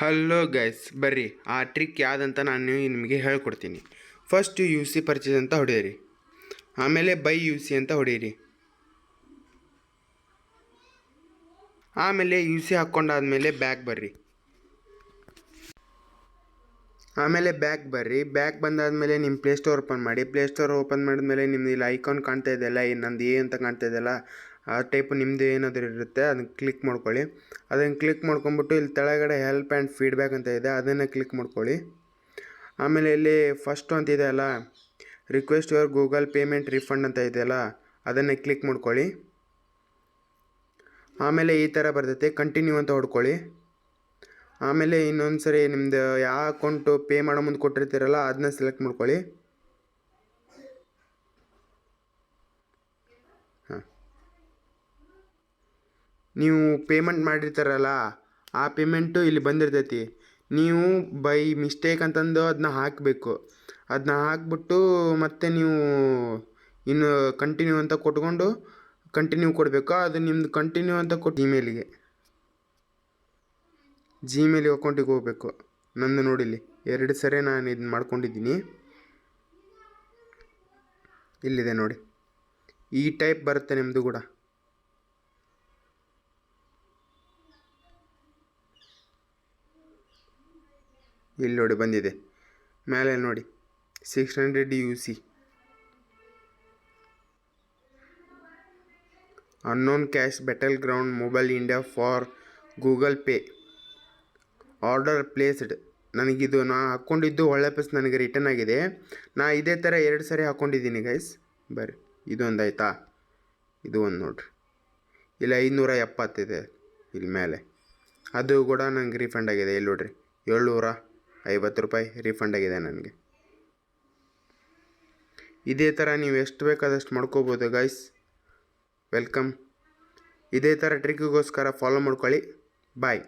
Hello guys ಬರ್ರಿ. ಆ trick ಯಾವುದಂತ ನಾನು ನಿಮಗೆ ಹೇಳ್ಕೊಡ್ತೀನಿ. ಫಸ್ಟ್ ಯು ಸಿ ಪರ್ಚೇಸ್ ಅಂತ ಹೊಡೆಯಿರಿ. ಆಮೇಲೆ ಬೈ ಯು ಸಿ ಅಂತ ಹೊಡೆಯಿರಿ. ಆಮೇಲೆ ಯು ಸಿ ಹಾಕ್ಕೊಂಡಾದಮೇಲೆ ಬ್ಯಾಗ್ ಬರ್ರಿ. ಆಮೇಲೆ ಬ್ಯಾಗ್ ಬರ್ರಿ. ಬ್ಯಾಕ್ ಬಂದಾದ್ಮೇಲೆ ನಿಮ್ಮ ಪ್ಲೇ ಸ್ಟೋರ್ ಓಪನ್ ಮಾಡಿ. ಪ್ಲೇ ಸ್ಟೋರ್ ಓಪನ್ ಮಾಡಿದ್ಮೇಲೆ ನಿಮ್ದು ಇಲ್ಲಿ ಐಕಾನ್ ಕಾಣ್ತಾ ಇದೆಯಲ್ಲ ನಂದು ಎ ಅಂತ ಕಾಣ್ತಾ ಇದೆಯಲ್ಲ ಆ ಟೈಪ್ ನಿಮ್ಮದು ಏನಾದರೂ ಇರುತ್ತೆ ಅದನ್ನು ಕ್ಲಿಕ್ ಮಾಡ್ಕೊಳ್ಳಿ. ಅದನ್ನು ಕ್ಲಿಕ್ ಮಾಡ್ಕೊಂಬಿಟ್ಟು ಇಲ್ಲಿ ತೆಳಗಡೆ ಹೆಲ್ಪ್ ಆ್ಯಂಡ್ ಫೀಡ್ಬ್ಯಾಕ್ ಅಂತ ಇದೆ, ಅದನ್ನು ಕ್ಲಿಕ್ ಮಾಡ್ಕೊಳ್ಳಿ. ಆಮೇಲೆ ಇಲ್ಲಿ ಫಸ್ಟು ಅಂತ ಇದೆಯಲ್ಲ request your Google payment refund ಅಂತ ಇದೆಯಲ್ಲ ಅದನ್ನು ಕ್ಲಿಕ್ ಮಾಡ್ಕೊಳ್ಳಿ. ಆಮೇಲೆ ಈ ಥರ ಬರ್ತೈತೆ ಕಂಟಿನ್ಯೂ ಅಂತ ಹೊಡ್ಕೊಳ್ಳಿ. ಆಮೇಲೆ ಇನ್ನೊಂದು ಸರಿ ನಿಮ್ಮದು ಯಾವ ಅಕೌಂಟು ಪೇ ಮಾಡೋ ಮುಂದೆ ಕೊಟ್ಟಿರ್ತೀರಲ್ಲ ಅದನ್ನ ಸೆಲೆಕ್ಟ್ ಮಾಡ್ಕೊಳ್ಳಿ. ಹಾಂ. ನೀವು ಪೇಮೆಂಟ್ ಮಾಡಿರ್ತಾರಲ್ಲ, ಆ ಪೇಮೆಂಟು ಇಲ್ಲಿ ಬಂದಿರ್ತೈತಿ. ನೀವು ಬೈ ಮಿಸ್ಟೇಕ್ ಅಂತಂದು ಅದನ್ನ ಹಾಕಬೇಕು. ಅದನ್ನ ಹಾಕ್ಬಿಟ್ಟು ಮತ್ತೆ ನೀವು ಇನ್ನು ಕಂಟಿನ್ಯೂ ಅಂತ ಕೊಟ್ಕೊಂಡು ಕಂಟಿನ್ಯೂ ಕೊಡಬೇಕು. ಅದು ನಿಮ್ಮದು ಕಂಟಿನ್ಯೂ ಅಂತ ಕೊಟ್ಟು ಇಮೇಲಿಗೆ ಜಿಮೇಲ್ ಅಕೌಂಟಿಗೆ ಹೋಗ್ಬೇಕು. ನಂದು ನೋಡಿಲ್ಲಿ, ಎರಡು ಸರಿ ನಾನು ಇದನ್ನ ಮಾಡ್ಕೊಂಡಿದ್ದೀನಿ. ಇಲ್ಲಿದೆ ನೋಡಿ. ಈ ಟೈಪ್ ಬರುತ್ತೆ ನಿಮ್ಮದು ಕೂಡ. ಇಲ್ಲಿ ನೋಡಿ ಬಂದಿದೆ. ಮೇಲೆ ನೋಡಿ. Six hundred U C unknown cash battle ground mobile India for Google Pay order placed ನನಗಿದು ನಾ ಹಾಕ್ಕೊಂಡಿದ್ದು ಒಳ್ಳೆ ಪೀಸ್ ನನಗೆ ರಿಟರ್ನ್ ಆಗಿದೆ. ನಾ ಇದೇ ಥರ ಎರಡು ಸರಿ ಹಾಕ್ಕೊಂಡಿದ್ದೀನಿ ಗೈಸ್ ಬರ್ರಿ. ಇದೊಂದು ಆಯಿತಾ ಇದು ಒಂದು ನೋಡ್ರಿ. ಇಲ್ಲ ಐದುನೂರ ಎಪ್ಪತ್ತಿದೆ ಇಲ್ಲಿ ಮೇಲೆ ಅದು ಕೂಡ ನನಗೆ ರೀಫಂಡ್ ಆಗಿದೆ. ಇಲ್ಲಿ ನೋಡ್ರಿ? ಏಳ್ನೂರ? ಐವತ್ತು ರೂಪಾಯಿ ರೀಫಂಡ್ ಆಗಿದೆ ನನಗೆ. ಇದೇ ಥರ ನೀವು ಎಷ್ಟು ಬೇಕಾದಷ್ಟು ಮಾಡ್ಕೋಬೋದು ಗೈಸ್ ವೆಲ್ಕಮ್ ಇದೇ ಥರ ಟ್ರಿಕ್ಕಿಗೋಸ್ಕರ ಫಾಲೋ ಮಾಡ್ಕೊಳ್ಳಿ. ಬಾಯ್